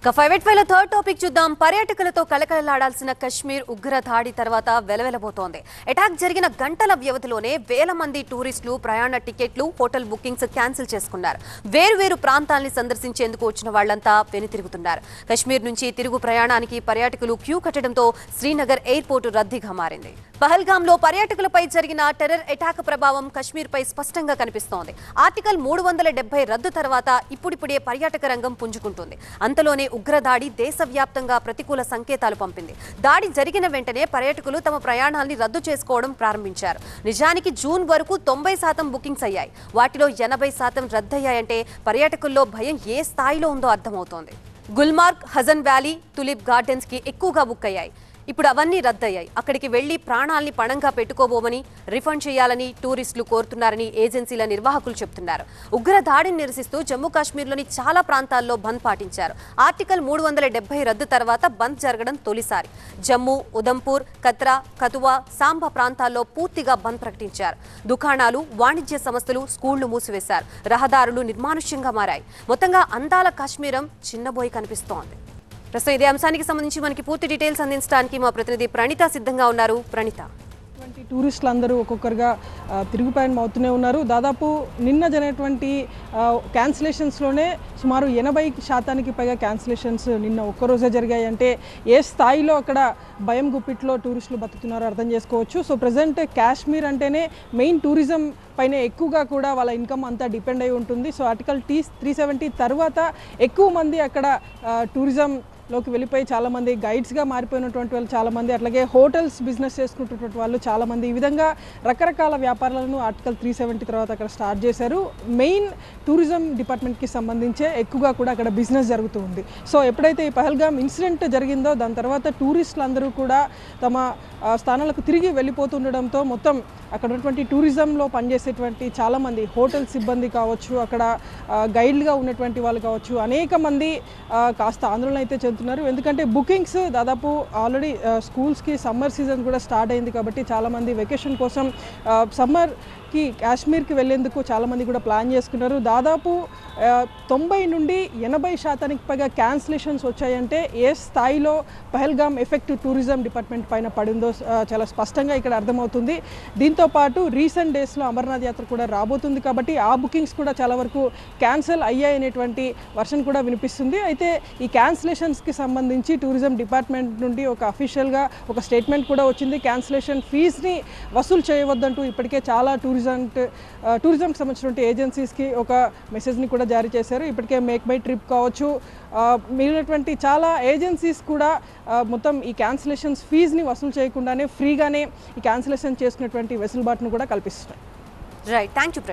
ఇక five eight ఫైవ్లో third topic చూద్దాం. పర్యాటకులతో కలకలలాడాల్సిన కశ్మీర్ ఉగ్ర దాడి తర్వాత వెలవెలబోతోంది. అటాక్ జరిగిన గంటల వ్యవధిలోనే వేల మంది టూరిస్టులు ప్రయాణ టికెట్లు హోటల్ బుకింగ్స్ క్యాన్సిల్ చేసుకున్నారు. వేరువేరు ప్రాంతాల్ని సందర్శించేందుకు వచ్చిన వాళ్ళంతా వెనుతిరుగుతున్నారు. కశ్మీర్ నుంచి తిరుగు ప్రయాణానికి పర్యాటకులు క్యూ కట్టడంతో శ్రీనగర్ ఎయిర్పోర్టు రద్దీగా మారింది. పహల్గాంలో పర్యాటకులపై జరిగిన టెర్రర్ అటాక్ ప్రభావం కశ్మీర్పై స్పష్టంగా కనిపిస్తోంది. ఆర్టికల్ మూడు వందల రద్దు తర్వాత ఇప్పుడిప్పుడే పర్యాటక రంగం పుంజుకుంటుంది. అంతలోనే ఉగ్రదాడి దేశవ్యాప్తంగా ప్రతికూల సంకేతాలు పంపింది. దాడి జరిగిన వెంటనే పర్యాటకులు తమ ప్రయాణాల్ని రద్దు చేసుకోవడం ప్రారంభించారు. నిజానికి జూన్ వరకు తొంభై శాతం బుకింగ్స్ అయ్యాయి. వాటిలో ఎనభై శాతం రద్దయ్యాయంటే పర్యాటకుల్లో భయం ఏ స్థాయిలో ఉందో అర్థమవుతోంది. గుల్మార్గ్ హజన్ వ్యాలీ తులిప్ గార్డెన్స్కి ఎక్కువగా బుక్ అయ్యాయి. ఇప్పుడు అవన్నీ రద్దయ్యాయి. అక్కడికి వెళ్ళి ప్రాణాల్ని పణంగా పెట్టుకోబోమని రిఫండ్ చేయాలని టూరిస్టులు కోరుతున్నారని ఏజెన్సీల నిర్వాహకులు చెబుతున్నారు ఉగ్ర దాడిని నిరసిస్తూ జమ్మూ కాశ్మీర్లోని చాలా ప్రాంతాల్లో బంద్ పాటించారు. ఆర్టికల్ మూడు వందల డెబ్బై రద్దు తర్వాత బంద్ జరగడం తొలిసారి. జమ్మూ ఉదంపూర్ కత్రా కతువా సాంబా ప్రాంతాల్లో పూర్తిగా బంద్ ప్రకటించారు. దుకాణాలు వాణిజ్య సంస్థలు స్కూళ్ళు మూసివేశారు. రహదారులు నిర్మానుష్యంగా మారాయి. మొత్తంగా అందాల కాశ్మీరం చిన్నబోయి కనిపిస్తోంది. ప్రస్తుతం ఇదే అంశానికి సంబంధించి మనకి పూర్తి డీటెయిల్స్ అందించడానికి మా ప్రతినిధి ప్రణిత సిద్ధంగా ఉన్నారు. ప్రణిత. టూరిస్టులు అందరూ ఒక్కొక్కరుగా ఆ, తిరుగు ప్రయాణం అవుతూనే ఉన్నారు. దాదాపు నిన్న జరిగినటువంటి క్యాన్సిలేషన్స్లోనే సుమారు ఎనభై శాతానికి పైగా క్యాన్సిలేషన్స్ నిన్న ఒక్కరోజే జరిగాయంటే ఏ స్థాయిలో అక్కడ భయం గుప్పిట్లో టూరిస్టులు బతుకుతున్నారో అర్థం చేసుకోవచ్చు. సో ప్రజెంట్ కాశ్మీర్ అంటేనే మెయిన్ టూరిజం పైన ఎక్కువగా కూడా వాళ్ళ ఇన్కమ్ అంతా డిపెండ్ అయి ఉంటుంది. సో ఆర్టికల్ టీ త్రీ సెవెంటీ తర్వాత ఎక్కువ మంది అక్కడ టూరిజం లోకి వెళ్ళిపోయి చాలామంది గైడ్స్గా మారిపోయినటువంటి వాళ్ళు చాలామంది అట్లాగే హోటల్స్ బిజినెస్ చేసుకుంటున్నటువంటి వాళ్ళు చాలామంది. ఈ విధంగా రకరకాల వ్యాపారాలను ఆర్టికల్ త్రీ సెవెంటీ తర్వాత అక్కడ స్టార్ట్ చేశారు. మెయిన్ టూరిజం డిపార్ట్మెంట్కి సంబంధించే ఎక్కువగా కూడా అక్కడ బిజినెస్ జరుగుతూ ఉంది. సో ఎప్పుడైతే ఈ పహల్గామ్ ఇన్సిడెంట్ జరిగిందో దాని తర్వాత టూరిస్టులు అందరూ కూడా తమ స్థానాలకు తిరిగి వెళ్ళిపోతుండడంతో మొత్తం అక్కడ ఉన్నటువంటి టూరిజంలో పనిచేసేటువంటి చాలామంది హోటల్ సిబ్బంది కావచ్చు అక్కడ గైడ్గా గైడ్లుగా ఉన్నటువంటి వాళ్ళు కావచ్చు అనేక మంది కాస్త ఆందోళన అయితే చెందుతున్నారు. ఎందుకంటే బుకింగ్స్ దాదాపు ఆల్రెడీ స్కూల్స్కి సమ్మర్ సీజన్ కూడా స్టార్ట్ అయింది కాబట్టి చాలామంది వెకేషన్ కోసం సమ్మర్కి కాశ్మీర్కి వెళ్ళేందుకు చాలామంది కూడా ప్లాన్ చేసుకున్నారు. దాదాపు తొంభై నుండి ఎనభై శాతానికి పైగా క్యాన్సిలేషన్స్ వచ్చాయంటే ఏ స్థాయిలో పహల్గామ్ ఎఫెక్ట్ టూరిజం డిపార్ట్మెంట్ పైన పడిందో చాలా స్పష్టంగా ఇక్కడ అర్థమవుతుంది. దీంతో పాటు రీసెంట్ డేస్లో అమర్నాథ్ యాత్ర కూడా రాబోతుంది కాబట్టి ఆ బుకింగ్స్ కూడా చాలా వరకు క్యాన్సిల్ అయ్యాయనేటువంటి వర్షన్ కూడా వినిపిస్తుంది. అయితే ఈ క్యాన్సిలేషన్స్ కి సంబంధించి టూరిజం డిపార్ట్మెంట్ నుండి ఒక అఫీషియల్గా ఒక స్టేట్మెంట్ కూడా వచ్చింది. క్యాన్సిలేషన్ ఫీజ్ని వసూలు చేయవద్దంటూ ఇప్పటికే చాలా టూరిజం టూరిజంకి సంబంధించినటువంటి ఏజెన్సీస్కి ఒక మెసేజ్ని కూడా జారీ చేశారు. ఇప్పటికే మేక్ మై ట్రిప్ కావచ్చు. మిగిలినటువంటి చాలా ఏజెన్సీస్ కూడా మొత్తం ఈ క్యాన్సిలేషన్స్ ఫీజ్ని వసూలు చేయకుండానే ఫ్రీగానే ఈ క్యాన్సిలేషన్ చేసుకున్నటువంటి వెసులుబాటును కూడా కల్పిస్తున్నాయి. Right thank you